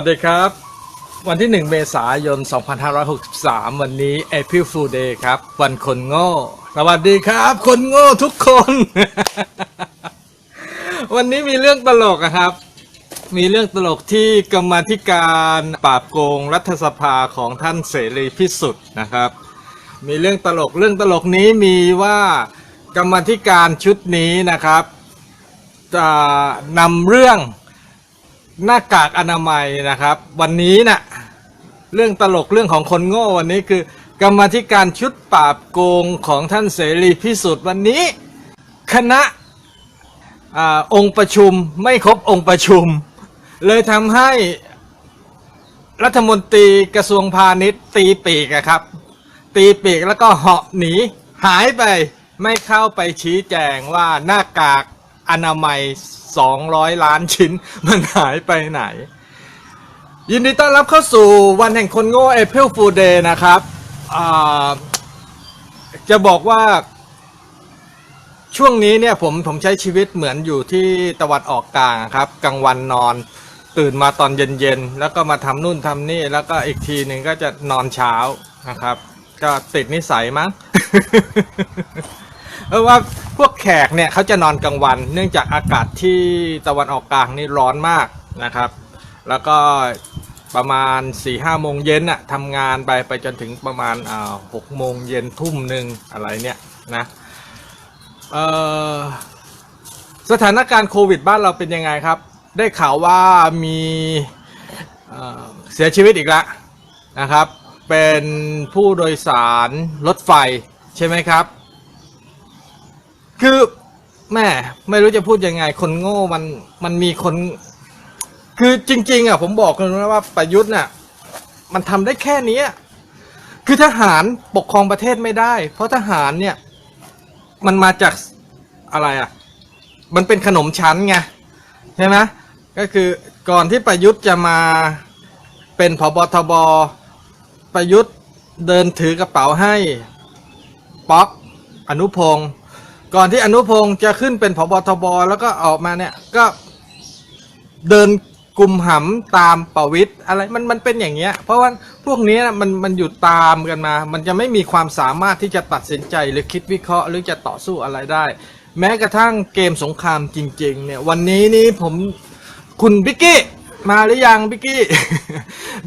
วัสดีครับ วันที่ 1 เมษายน 2563 วันนี้ April Fool Day ครับ วันคนโง่ สวัสดีครับ คนโง่ทุกคน วันนี้มีเรื่องตลกอะครับ มีเรื่องตลกที่กรรมธิการปราบโกงรัฐสภาของท่านเสรีพิสุทธิ์นะครับ มีเรื่องตลกเรื่องตลกนี้มีว่ากรรมธิการชุดนี้นะครับจะนำเรื่อง หน้ากากอนามัยนะครับ วันนี้นะ่ะเรื่องตลกเรื่องของคนโง่วันนี้คือ กรรมธิการชุดปราบโกงของท่านเสรีพิสุทธิ์วันนี้ คณะอองค์ประชุมไม่ครบองค์ประชุม เลยทำให้รัฐมนตรีกระทรวงพาณิชย์ตีปีกครับ ตีปีกแล้วก็เหาะหนีหายไปไม่เข้าไปชี้แจงว่าหน้ากากอนามัย 200ล้านชิ้น มันหายไปไหน ยินดีต้อนรับเข้าสู่วันแห่งคนโง่ April Fool Day นะครับจะบอกว่า ช่วงนี้เนี่ยผมผมใช้ชีวิตเหมือนอยู่ที่ตะวันออกกลางครับกลางวันนอนตื่นมาตอนเย็นๆ แล้วก็มาทำนู่นทำนี่ แล้วก็อีกทีหนึ่งก็จะนอนเช้านะครับ ก็ติดนิสัยมั้ง เพราะว่าพวกแขกเนี่ยเขาจะนอนกลางวัน เนื่องจากอากาศที่ตะวันออกกลางนี่ร้อนมากนะครับ แล้วก็ประมาณ4ี่ห้าโมงเย็นอะทำงานไปไปจนถึงประมาณอ่าหกโมงเย็นทุ่มหนึ่งอะไรเนี่ยนะเออสถานการณ์โควิดบ้านเราเป็นยังไงครับ ได้ข่าวว่ามีเอ่อเสียชีวิตอีกแล้วนะครับ เป็นผู้โดยสารรถไฟใช่ไหมครับ คือแม่ไม่รู้จะพูดยังไง คนโง่มันมันมีคน คือจริง ๆ อะ ผมบอกเลยนะว่าประยุทธ์น่ะ มันทำได้แค่นี้คือทหารปกครองประเทศไม่ได้ เพราะทหารเนี่ย มันมาจากอะไรอะ มันเป็นขนมชั้นไงใช่ไหมก็คือก่อนที่ประยุทธ์จะมาเป็นพบทบประยุทธ์เดินถือกระเป๋าให้ ป๊อกอนุพงศ์ ก่อนที่อนุพงศ์จะขึ้นเป็นพบทบแล้วก็ออกมาเนี่ยก็เดินกลุ่มหำตามประวิตยอะไรมันมันเป็นอย่างเงี้ย เพราะว่าพวกนี้นะมันมันอยู่ตามกันมา มันจะไม่มีความสามารถที่จะตัดสินใจหรือคิดวิเคราะห์ หรือจะต่อสู้อะไรได้ แม้กระทั่งเกมสงครามจริง ๆ เนี่ยวันนี้นี่ผมคุณบิกกี้มาหรือยังบิกกี้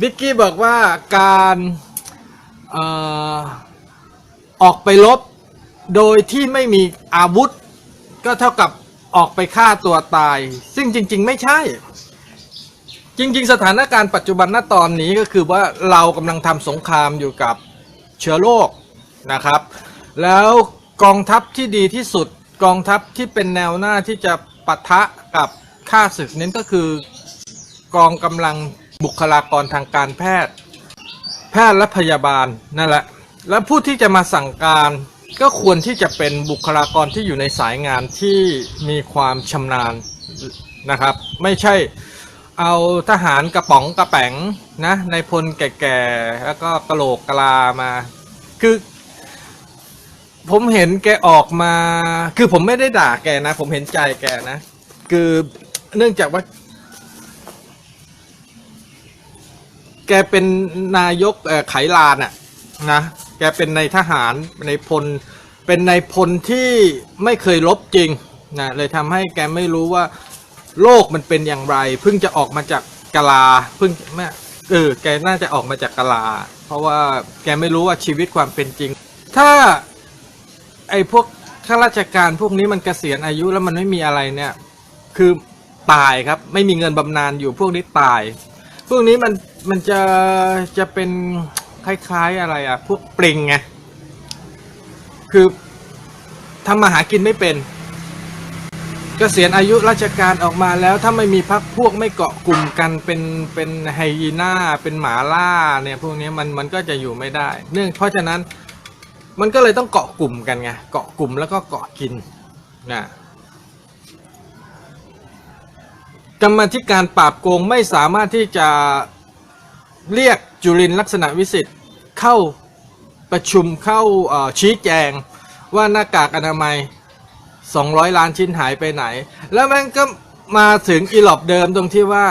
บิกกี้บอกว่าการออออกไปลบ โดยที่ไม่มีอาวุธ ก็เท่ากับออกไปฆ่าตัวตาย ซึ่งจริง ๆ ไม่ใช่ จริง ๆ สถานการณ์ปัจจุบันณตอนนี้ก็คือว่าเรากำลังทำสงครามอยู่กับเชื้อโรคนะครับ แล้วกองทัพที่ดีที่สุดกองทัพที่เป็นแนวหน้าที่จะปะทะกับข้าศึกนั้นก็คือกองกำลังบุคลากรทางการแพทย์ แพทย์และพยาบาลนั่นแหละ และผู้ที่จะมาสั่งการ ก็ควรที่จะเป็นบุคลากรที่อยู่ในสายงานที่มีความชำนาญนะครับ ไม่ใช่เอาทหารกระป๋องกระแป๋งนะในพลแก่ๆแล้วก็กระโหลกกะลามา คือ ผมเห็นแกออกมา คือผมไม่ได้ด่าแกนะ ผมเห็นใจแกนะ คือเนื่องจากว่า แกเป็นนายกไขลานอะนะ กเป็นในทหารในพลเป็นในพลที่ไม่เคยลบจริงนะเลยทำให้แกไม่รู้ว่าโลกมันเป็นอย่างไร เพิ่งจะออกมาจากกะลาเพิ่งแม่เออแกน่าจะออกมาจากกะลา เพราะว่าแกไม่รู้ว่าชีวิตความเป็นจริง ถ้าไอ้พวกข้าราชการพวกนี้มันเกษียณอายุแล้วมันไม่มีอะไรเนี่ย คือตายครับ ไม่มีเงินบำนาญอยู่พวกนี้ตาย พวกนี้มันมันจะจะเป็น คล้าย ๆ อะไรอะพวกปลิงไงคือทำมาหากินไม่เป็นเกษียณอายุราชการออกมาแล้วถ้าไม่มีพักพวกไม่เกาะกลุ่มกันเป็นเป็นไฮยีน่าเป็นหมาล่าเนี่ยพวกนี้มันมันก็จะอยู่ไม่ได้ เนื่องเพราะฉะนั้นมันก็เลยต้องเกาะกลุ่มกันไงเกาะกลุ่มแล้วก็เกาะกินนะกรรมธิการปราบโกงไม่สามารถที่จะเรียก จุลินลักษณะวิสิทธิ์เข้าประชุมเข้าชี้แจงว่าหน้ากากอนามัย 200 ล้านชิ้นหายไปไหน แล้วมันก็มาถึงอีหลอบเดิมตรงที่ว่า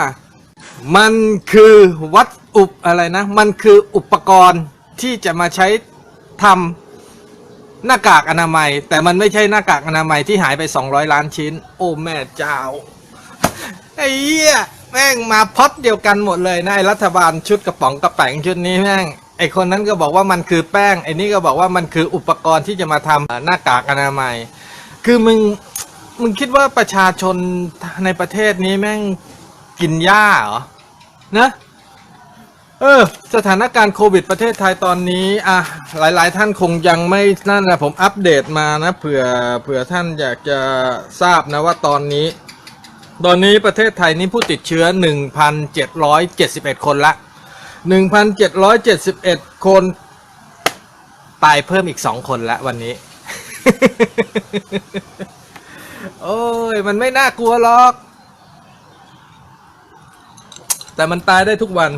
มันคือวัตอุปอะไรนะ มันคืออุปกรณ์ที่จะมาใช้ทำหน้ากากอนามัย แต่มันไม่ใช่หน้ากากอนามัยที่หายไป 200 ล้านชิ้น โอ้แม่เจ้าไอ้เหี้ย แม่งมาพอดเดียวกันหมดเลยนะไอ้รัฐบาลชุดกระป๋องกระแป๋งชุดนี้แม่งไอคนนั้นก็บอกว่ามันคือแป้งไอนี่ก็บอกว่ามันคืออุปกรณ์ที่จะมาทำหน้ากากอนามัย คือมึงมึงคิดว่าประชาชนในประเทศนี้แม่งกินหญ้าเหรอนะเออสถานการณ์โควิดประเทศไทยตอนนี้อะหลาย ๆ ท่านคงยังไม่นั่นนะผมอัปเดตมานะเผื่อเผื่อท่านอยากจะทราบนะว่าตอนนี้ ตอนนี้ประเทศไทยนี้ผู้ติดเชื้อ 1,771 คนละ 1,771 คน ตายเพิ่มอีก 2 คนละวันนี้ โอ้ย มันไม่น่ากลัวหรอก แต่มันตายได้ทุกวัน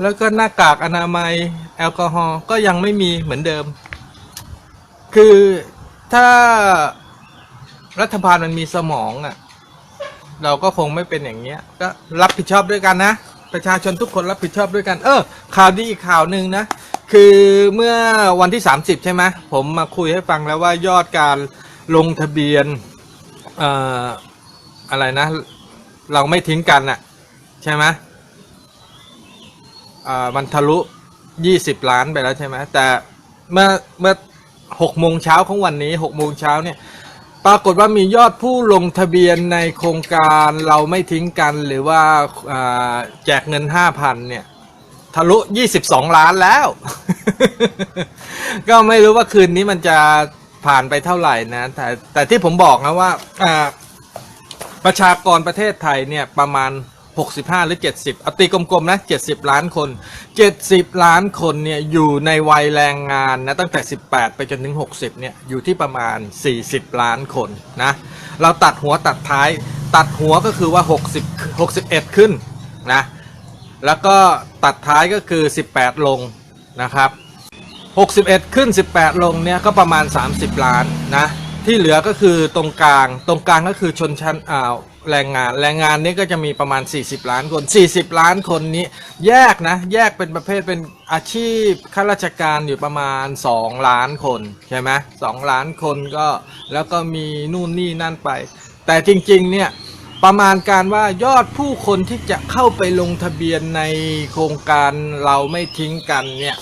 แล้วก็หน้ากากอนามัย แอลกอฮอล์ก็ยังไม่มีเหมือนเดิม คือถ้า รัฐบาลมันมีสมองอะ่ะ เราก็คงไม่เป็นอย่างเงี้ย ก็รับผิดชอบด้วยกันนะ ประชาชนทุกคนรับผิดชอบด้วยกัน เออ ข่าวดีอีกข่าวหนึ่งนะ คือเมื่อวันที่ 30 ใช่ไหมผมมาคุยให้ฟังแล้วว่ายอดการลงทะเบียนเอ่ออะไรนะ เราไม่ทิ้งกันอะใช่ไหมอ่ามันทะลุ 20 ล้านไปแล้วใช่ไหมแต่เมื่อเมื่อ6โมงเช้าของวันนี้6โมงเช้าเนี่ย ปรากฏว่ามียอดผู้ลงทะเบียนในโครงการเราไม่ทิ้งกันหรือว่าแจกเงิน 5,000 เนี่ย ทะลุ 22 ล้านแล้ว ก็ไม่รู้ว่าคืนนี้มันจะผ่านไปเท่าไหร่นะ แต่แต่ที่ผมบอกนะว่าประชากรประเทศไทยเนี่ยประมาณ 65 หรือ 70เอาตีกลมๆนะ 70 ล้านคน 70 ล้านคนเนี่ยอยู่ในวัยแรงงานนะตั้งแต่ 18 ไปจนถึง 60 เนี่ยอยู่ที่ประมาณ 40 ล้านคนนะ เราตัดหัวตัดท้าย ตัดหัวก็คือว่า 60 61 ขึ้นนะ แล้วก็ตัดท้ายก็คือ 18 ลงนะครับ 61 ขึ้น 18 ลงเนี่ยก็ประมาณ 30 ล้านนะ ที่เหลือก็คือตรงกลาง ตรงกลางก็คือชนชั้นอ่า แรงงานแรงงานนี้ก็จะมีประมาณ 40 ล้านคน 40 ล้านคนนี้แยกนะ แยกเป็นประเภทเป็นอาชีพข้าราชการอยู่ประมาณ 2 ล้านคนใช่ไหม2ล้านคนก็แล้วก็มีนู่นนี่นั่นไป แต่จริงๆเนี่ยประมาณการว่ายอดผู้คนที่จะเข้าไปลงทะเบียนในโครงการเราไม่ทิ้งกันเนี่ย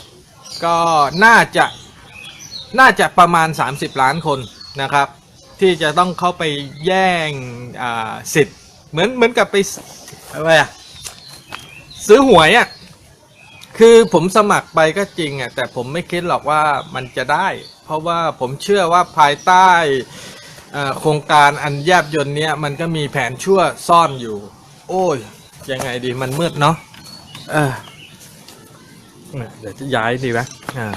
ก็น่าจะน่าจะประมาณ 30 ล้านคนนะครับ ที่จะต้องเข้าไปแย่งสิทธิ์ เหมือนเหมือนกับไปอะไรอะซื้อหวยอะคือผมสมัครไปก็จริงอะแต่ผมไม่คิดหรอกว่ามันจะได้ เพราะว่าผมเชื่อว่าภายใต้โครงการอันแยบยนต์เนี้ยมันก็มีแผนชั่วซ่อนอยู่ โอ้ย ยังไงดีมันมืดเนาะเออเดี๋ยวจะย้ายดีไหมอ่า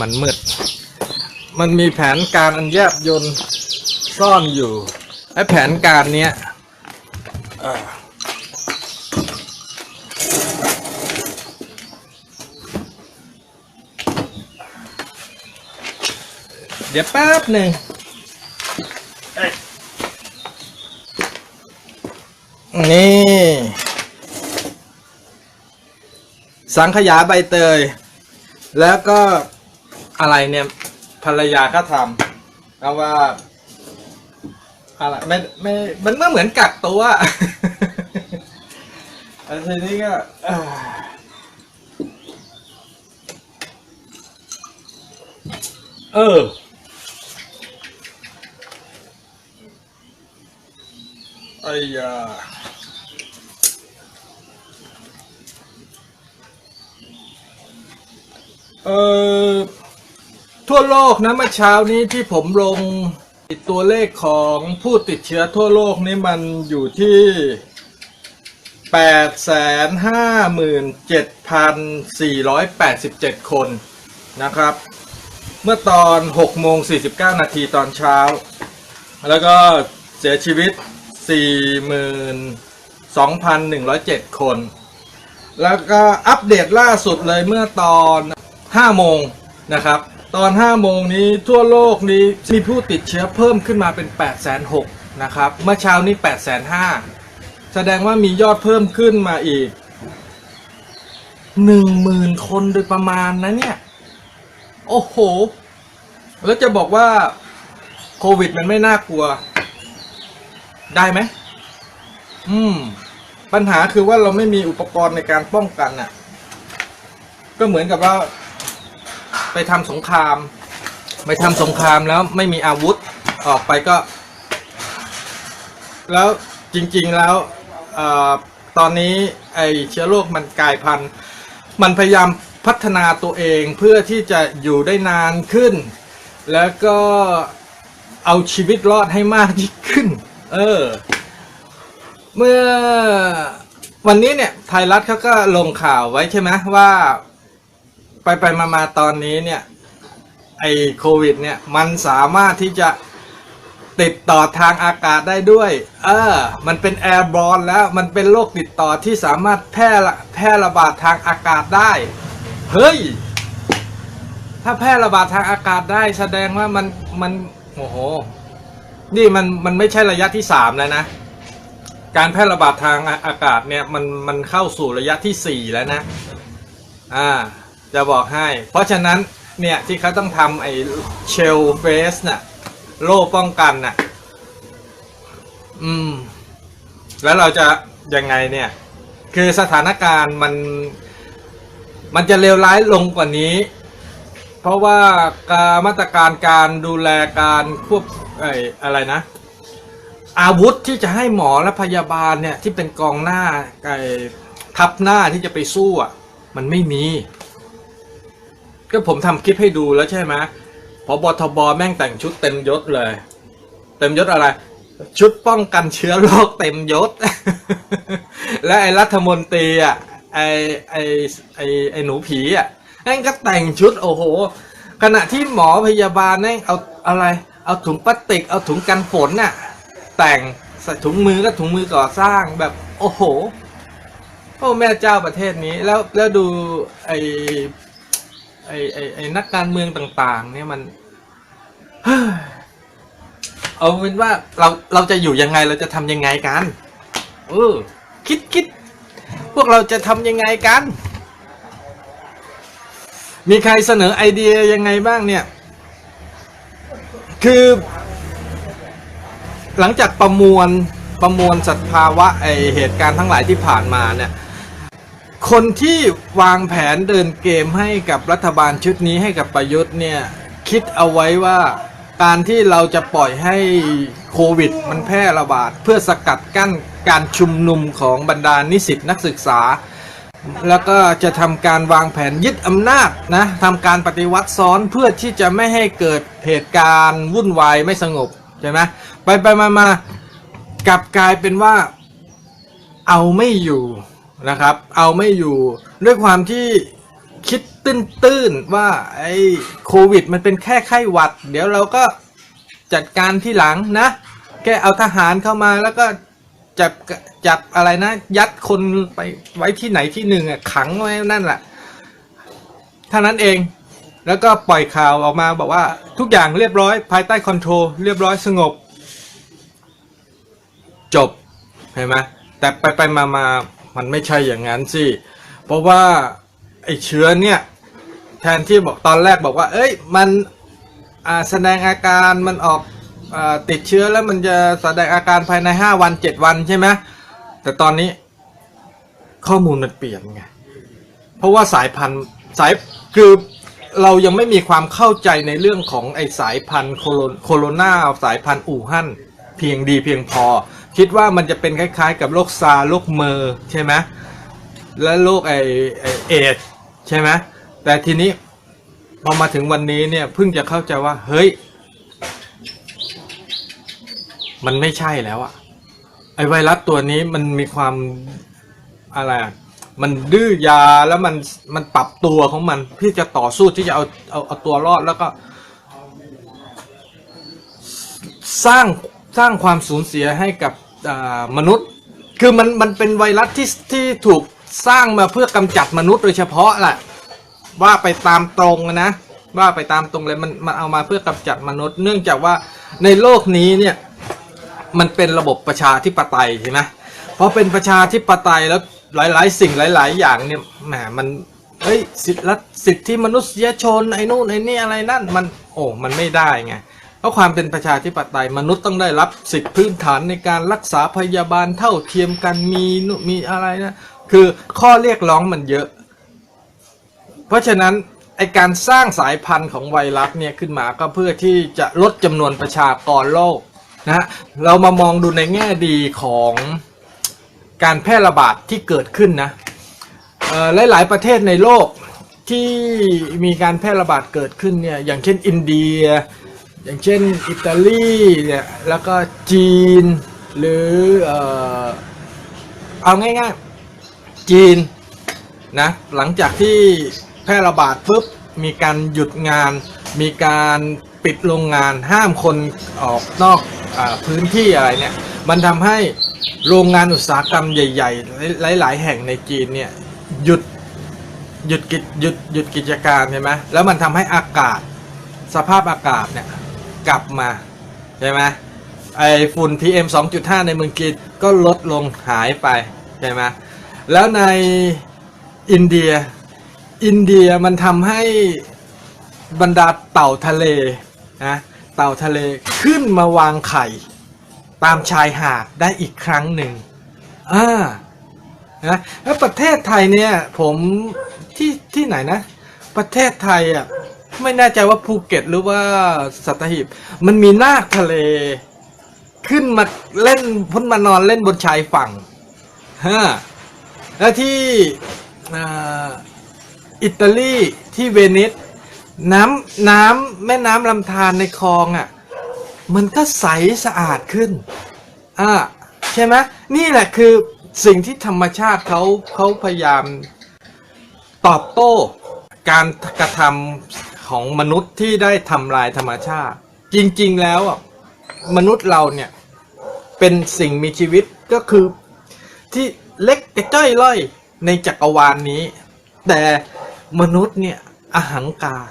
มันมืด มันมีแผนการอันแยบยนต์ ซ่อนอยู่ไอ้แผนการเนี้ยเอ่อเดี๋ยวแป๊บหนึ่งเอ้ยนี่ สังขยาใบเตย แล้วก็อะไรเนี่ย ภรรยาก็ทำเพราะว่า อะไรไม่ไม่มันไม่เหมือนกักตัวแล้ทีนี้ก็เออเออไอ้ยาเออทั่วโลกนะเมื่อเช้านี้ที่ผมลง ตัวเลขของผู้ติดเชื้อทั่วโลกนี่มันอยู่ที่ 857,487 คนนะครับ เมื่อตอน6โมง49 นาทีตอนเช้า แล้วก็เสียชีวิต 42,107 คน แล้วก็อัปเดตล่าสุดเลยเมื่อตอน 5 โมงนะครับ ตอน 5 โมงนี้ทั่วโลกนี้มีผู้ติดเชื้อเพิ่มขึ้นมาเป็น 8 6 0 0นะครับ เมื่อเช้านี้8ปดแสนห้าแสดงว่ามียอดเพิ่มขึ้นมาอีกหนึ่งหมื่นคนโดยประมาณนะเนี่ย โอ้โห แล้วจะบอกว่าโควิดมันไม่น่ากลัว ได้ไหม อืม ปัญหาคือว่าเราไม่มีอุปกรณ์ในการป้องกันน่ะ ก็เหมือนกับว่า ไปทำสงคราม ไปทำสงครามแล้วไม่มีอาวุธออกไปก็ แล้วจริงๆแล้วเออตอนนี้ไอเชื้อโรคมันกลายพันธุ์ มันพยายามพัฒนาตัวเองเพื่อที่จะอยู่ได้นานขึ้น แล้วก็เอาชีวิตรอดให้มากยิ่งขึ้น เออ เมื่อวันนี้เนี่ยไทยรัฐเขาก็ลงข่าวไว้ใช่ไหมว่า ไปไปมามาตอนนี้เนี่ยไอโควิดเนี่ยมันสามารถที่จะติดต่อทางอากาศได้ด้วย เออ มันเป็นแอร์บอลแล้วมันเป็นโรคติดต่อที่สามารถแพร่ะแพร่ระบาดทางอากาศได้ เฮ้ย ถ้าแพร่ระบาดทางอากาศได้แสดงว่ามันมันโอ้โห นี่มันมันไม่ใช่ระยะที่สามแล้วนะ การแพร่ระบาดทางอากาศเนี่ยมันมันเข้าสู่ระยะที่สี่แล้วนะ อ่า จะบอกให้ เพราะฉะนั้นเนี่ยที่เขาต้องทำไอ้เชลเฟสน่ะโล่ป้องกันน่ะ อืม แล้วเราจะยังไงเนี่ย คือสถานการณ์มัน มันจะเลวร้ายลงกว่านี้ เพราะว่าการมาตรการการดูแลการควบไอ้อะไรนะอาวุธที่จะให้หมอและพยาบาลเนี่ยที่เป็นกองหน้าไอ้ทับหน้าที่จะไปสู้อะ มันไม่มี ก็ผมทำคลิปให้ดูแล้วใช่ไหมพอบทบแม่งแต่งชุดเต็มยศเลย เต็มยศอะไร ชุดป้องกันเชื้อโรคเต็มยศ และไอ้รัฐมนตรีอะไอ้ไอ้ไอ้ไอ้หนูผีอะแม่งก็แต่งชุดโอ้โห ขณะที่หมอพยาบาลแม่งเอาอะไร เอาถุงพลาสติก เอาถุงกันฝนน่ะ แต่งใส่ถุงมือก็ถุงมือก่อสร้างแบบโอ้โหโอ้แม่เจ้าประเทศนี้แล้วแล้วดูไอ ไอไอไอนักการเมืองต่าง ๆ เนี่ยมันเอาเป็นว่าเราเราจะอยู่ยังไงเราจะทำยังไงกันเออคิดคิดพวกเราจะทำยังไงกัน มีใครเสนอไอเดียยังไงบ้างเนี่ย คือ หลังจากประมวลประมวลสภาวะไอเหตุการณ์ทั้งหลายที่ผ่านมาเนี่ย คนที่วางแผนเดินเกมให้กับรัฐบาลชุดนี้ให้กับประยุทธ์เนี่ยคิดเอาไว้ว่าการที่เราจะปล่อยให้โควิด มันแพร่ระบาด เพื่อสกัดกั้นการชุมนุมของบรรดานิสิตนักศึกษา แล้วก็จะทำการวางแผนยึดอำนาจนะทำการปฏิวัติซ้อนเพื่อที่จะไม่ให้เกิดเหตุการณ์วุ่นวายไม่สงบใช่ไหมไปไปมามากลับกลายเป็นว่าเอาไม่อยู่ นะครับ เอาไม่อยู่ด้วยความที่คิดตื้นๆว่าไอ้โควิด มันเป็นแค่ไข้หวัด เดี๋ยวเราก็จัดการที่หลังนะ แค่เอาทหารเข้ามาแล้วก็จับจับอะไรนะ ยัดคนไปไว้ที่ไหนที่หนึ่งอะขังไว้นั่นแหละเท่านั้นเองแล้วก็ปล่อยข่าวออกมาบอกว่าทุกอย่างเรียบร้อยภายใต้คอนโทรลเรียบร้อยสงบ จบเห็นไหมแต่ไปไปมามา มันไม่ใช่อย่างนั้นสิ เพราะว่าไอ้เชื้อเนี่ยแทนที่บอกตอนแรกบอกว่า เอ้ยมันแสดงอาการมันออกอติดเชื้อแล้วมันจะแสดงอาการภายในห้าวันเจ็ดวันใช่ไหมแต่ตอนนี้ข้อมูลมันเปลี่ยนไง เพราะว่าสายพันธุ์สายคือเรายังไม่มีความเข้าใจในเรื่องของไอสายพันธุ์โคโรโคโรนาสายพันธุ์อู่ฮั่นเพียงดีเพียงพอ คิดว่ามันจะเป็นคล้ายๆ กับโรคซาร์โรคเมอร์ใช่ไหมและโรคไอไอเอดส์ใช่ไหมแต่ทีนี้พอมาถึงวันนี้เนี่ยเพิ่งจะเข้าใจว่า เฮ้ย มันไม่ใช่แล้วอะไอไวรัสตัวนี้มันมีความอะไรมันดื้อยาแล้วมันมันปรับตัวของมันที่จะต่อสู้ที่จะเอาเอาเอาตัวรอดแล้วก็ สร้าง สร้างความสูญเสียให้กับมนุษย์ คือมันมันเป็นไวรัสที่ที่ถูกสร้างมาเพื่อกำจัดมนุษย์โดยเฉพาะแหละว่าไปตามตรงนะว่าไปตามตรงเลยมันมันเอามาเพื่อกำจัดมนุษย์ เนื่องจากว่าในโลกนี้เนี่ยมันเป็นระบบประชาธิปไตยใช่ไหมพอเป็นประชาธิปไตยแล้วหลาย ๆ สิ่งหลาย ๆ อย่างเนี่ยแหมมันเอ้ยสิทธิสิทธิมนุษยชนไอ้นู่นไอ้นี่อะไรนั่นมันโอ้มันไม่ได้ไง เพราะความเป็นประชาธิปไตยมนุษย์ต้องได้รับสิทธิพื้นฐานในการรักษาพยาบาลเท่าเทียมกันมีมีอะไรนะคือข้อเรียกร้องมันเยอะ เพราะฉะนั้นไอการสร้างสายพันธุ์ของไวรัสเนี่ยขึ้นมาก็เพื่อที่จะลดจำนวนประชากรโลกนะฮะเรามามองดูในแง่ดีของการแพร่ระบาดที่เกิดขึ้นนะเอ่อหลายประเทศในโลกที่มีการแพร่ระบาดเกิดขึ้นเนี่ยอย่างเช่นอินเดีย อย่างเช่นอิตาลีเนี่ยแล้วก็จีน หรือเออเอาง่ายๆจีนนะหลังจากที่แพร่ระบาดปุ๊บมีการหยุดงาน มีการปิดโรงงานห้ามคนออกนอกอพื้นที่อะไรเนี่ยมันทำให้โรงงานอุตสาหกรรมใหญ่ ๆ หลาย ๆ แห่งในจีนเนี่ยหยุดหยุดกิจหยุดหยุดกิจการใช่ไหมแล้วมันทำให้อากาศสภาพอากาศเนี่ย กลับมา ใช่ไหมไอฝุ่น PM 2.5 ในเมืองจีนก็ลดลงหายไป ใช่ไหมแล้วในอินเดียอินเดียมันทำให้บรรดาเต่าทะเลนะเต่าทะเลขึ้นมาวางไข่ ตามชายหาดได้อีกครั้งหนึ่งอ่านะแล้วประเทศไทยเนี่ยผมที่ที่ไหนนะ ประเทศไทยอะ ไม่แน่ใจว่าภูเก็ตหรือว่าสัตหีบ มันมีนาคทะเล ขึ้นมาเล่นพ้นมานอนเล่นบนชายฝั่งฮะแล้วที่อิตาลีที่เวนิสน้ำน้ำแม่น้ำลำธารในคลองอะ่ะ มันก็ใสสะอาดขึ้นอ่าใช่ไหมนี่แหละคือสิ่งที่ธรรมชาติเขาเขาพยายามตอบโต้การกระทำ ของมนุษย์ที่ได้ทำลายธรรมชาติ จริง ๆ แล้วมนุษย์เราเนี่ย เป็นสิ่งมีชีวิตก็คือที่เล็กกระจ้อยล่อยในจักรวาลนนี้ แต่มนุษย์เนี่ยอหังการ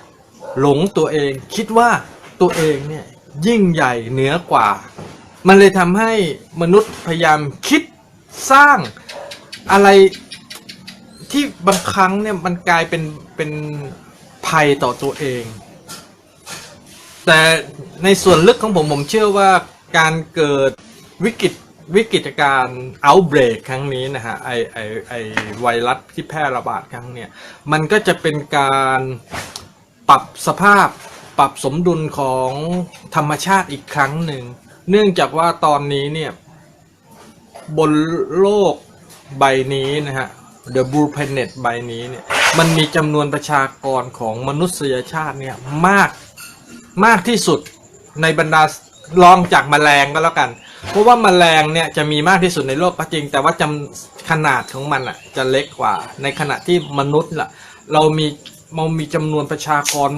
หลงตัวเองคิดว่าตัวเองเนี่ยยิ่งใหญ่เหนือกว่า มันเลยทำให้มนุษย์พยายามคิดสร้างอะไรที่บางครั้งเนี่ยมันกลายเป็นเป็น ภัยต่อตัวเอง แต่ในส่วนลึกของผมผมเชื่อว่าการเกิดวิกฤตวิกฤตการณ์ outbreak ครั้งนี้นะฮะไอไอไอไวรัสที่แพร่ระบาดครั้งเนี่ยมันก็จะเป็นการปรับสภาพปรับสมดุลของธรรมชาติอีกครั้งหนึ่ง เนื่องจากว่าตอนนี้เนี่ย บนโลกใบนี้นะฮะ The Blue Planet ใบนี้เนี่ย มันมีจำนวนประชากรของมนุษยชาติเนี่ยมากมากที่สุดในบรรดารองจากแมลงก็แล้วกัน เพราะว่าแมลงเนี่ยจะมีมากที่สุดในโลกก็จริง แต่ว่าจำขนาดของมันอะจะเล็กกว่า ในขณะที่มนุษย์ล่ะ เรามีเรามีจำนวนประชากร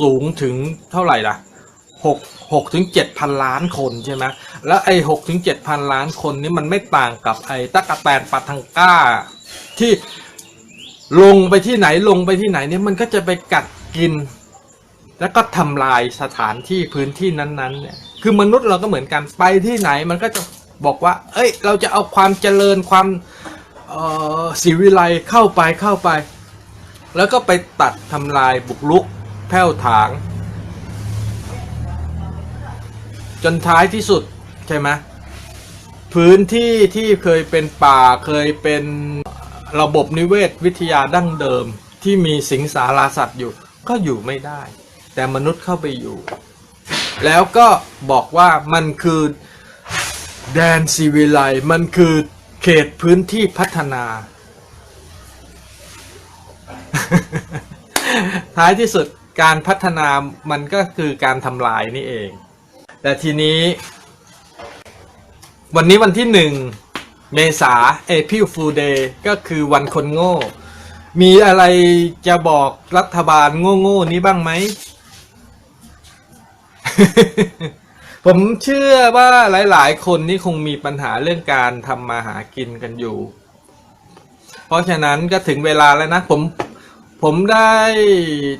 สูงถึงเท่าไหร่ล่ะหกหกถึงเจ็ดพันล้านคนใช่ไหมแล้วไอ้หกถึงเจ็ดพันล้านคนนี่มันไม่ต่างกับไอ้ตะกะแตนปาทังก้าที่ ลงไปที่ไหนลงไปที่ไหนเนี่ยมันก็จะไปกัดกิน แล้วก็ทำลายสถานที่พื้นที่นั้นๆเนี่ยคือมนุษย์เราก็เหมือนกันไปที่ไหนมันก็จะบอกว่า เอ้ย เราจะเอาความเจริญความเอ่อศิวิไลเข้าไปเข้าไป แล้วก็ไปตัดทำลายบุกลุกแผ่วถาง จนท้ายที่สุดใช่ไหมพื้นที่ที่เคยเป็นป่าเคยเป็น ระบบนิเวศวิทยาดั้งเดิมที่มีสิงสาราสัตว์อยู่ ก็อยู่ไม่ได้ แต่มนุษย์เข้าไปอยู่ แล้วก็บอกว่ามันคือแดนซีวิไลมันคือเขตพื้นที่พัฒนา ท้ายที่สุดการพัฒนามันก็คือการทำลายนี่เอง แต่ทีนี้ วันนี้วันที่หนึ่ง เมษา April Fool Day ก็คือวันคนโง่ มีอะไรจะบอกรัฐบาลโง่ๆนี้บ้างไหม ผมเชื่อว่าหลายๆ คนนี่คงมีปัญหาเรื่องการทำมาหากินกันอยู่ เพราะฉะนั้นก็ถึงเวลาแล้วนะ ผมผมได้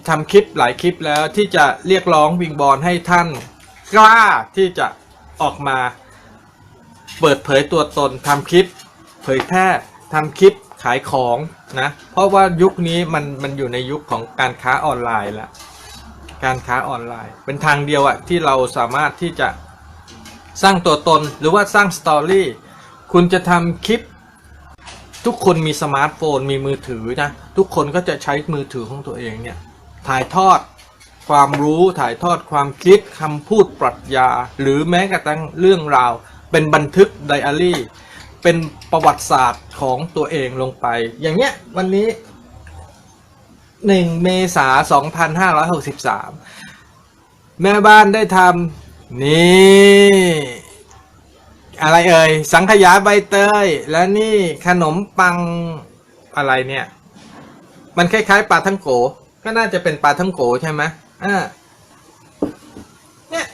ทำคลิปหลายคลิปแล้วที่จะเรียกร้องวิงบอลให้ท่าน กล้าที่จะออกมา เปิดเผยตัวตนทำคลิป เผยแพร่ทำคลิปขายของนะ เพราะว่ายุคนี้มันมันอยู่ในยุคของการค้าออนไลน์ล้วการค้าออนไลน์ เป็นทางเดียวอะที่เราสามารถที่จะสร้างตัวตนหรือว่าสร้างสตอรี่คุณจะทำคลิป ทุกคนมีสมาร์ทโฟนมีมือถือนะ ทุกคนก็จะใช้มือถือของตัวเองเนี่ย ถ่ายทอดความรู้ถ่ายทอดความคิดคำพูดปรัชญา หรือแม้กระทั่งเรื่องราว เป็นบันทึกไดอารี่ เป็นประวัติศาสตร์ของตัวเองลงไป อย่างเนี้ยวันนี้ 1 เมษา2563 แม่บ้านได้ทำนี่ อะไรเอ่ย สังขยาใบเตย และนี่ขนมปังอะไรเนี่ย มันคล้ายๆปลาทั้งโก ก็น่าจะเป็นปลาทั้งโกใช่ไหมอ่าเนี่ย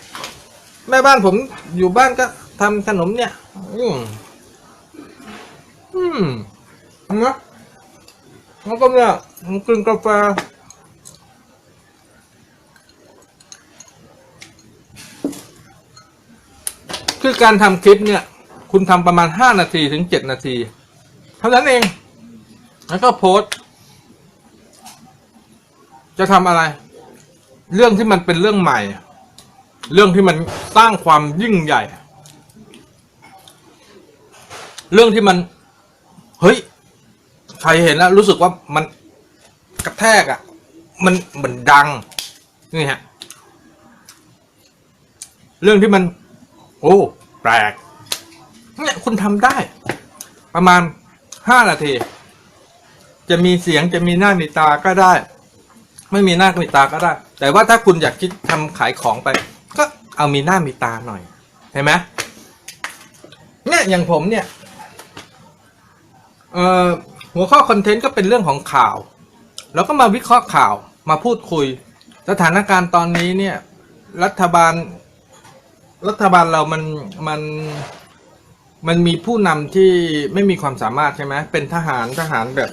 แม่บ้านผมอยู่บ้านก็ ทำขนมเนี่ย อืมอืมนะแล้วก็เนี่ยผมกินกาแฟคือการทำคลิปเนี่ย คุณทำประมาณ5นาทีถึง7นาที เท่านั้นเอง แล้วก็โพสต์จะทำอะไร เรื่องที่มันเป็นเรื่องใหม่ เรื่องที่มันสร้างความยิ่งใหญ่ เรื่องที่มัน เฮ้ย ใครเห็นแล้วรู้สึกว่ามันกระแทกอะ่ะ มันเหมือนดัง นี่ฮะ เรื่องที่มัน โอ้ แปลก เนี่ยคุณทำได้ ประมาณห้านาที จะมีเสียงจะมีหน้ามีตาก็ได้ ไม่มีหน้ามีตาก็ได้ แต่ว่าถ้าคุณอยากคิดทำขายของไป ก็เอามีหน้ามีตาหน่อย เห็นไหมเนี่ยอย่างผมเนี่ย เอ่อหัวข้อคอนเทนต์ก็เป็นเรื่องของข่าว แล้วก็มาวิเคราะห์ข่าวมาพูดคุย สถานการณ์ตอนนี้เนี่ยรัฐบาล รัฐบาลเรามันมันมันมีผู้นำที่ไม่มีความสามารถใช่ไหมเป็นทหารทหารแบบ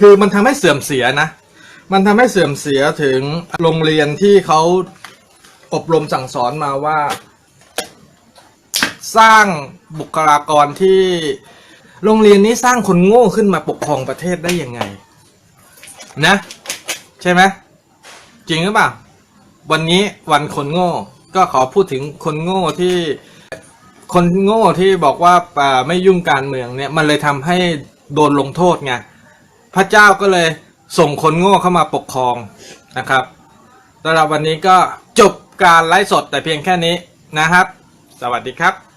คือมันทำให้เสื่อมเสียนะ มันทำให้เสื่อมเสียถึงโรงเรียนที่เขาอบรมสั่งสอนมาว่า สร้าง บุคลากรที่โรงเรียนนี้สร้างคนโง่ขึ้นมาปกครองประเทศได้ยังไง นะ ใช่ไหมจริงหรือเปล่าวันนี้วันคนโง่ ก็ขอพูดถึงคนโง่ที่คนโง่ที่บอกว่าไม่ยุ่งการเมืองเนี่ยมันเลยทำให้โดนลงโทษไงพระเจ้าก็เลยส่งคนโง่เข้ามาปกครองนะครับสำหรับวันนี้ก็จบการไลฟ์สดแต่เพียงแค่นี้นะครับ สวัสดีครับ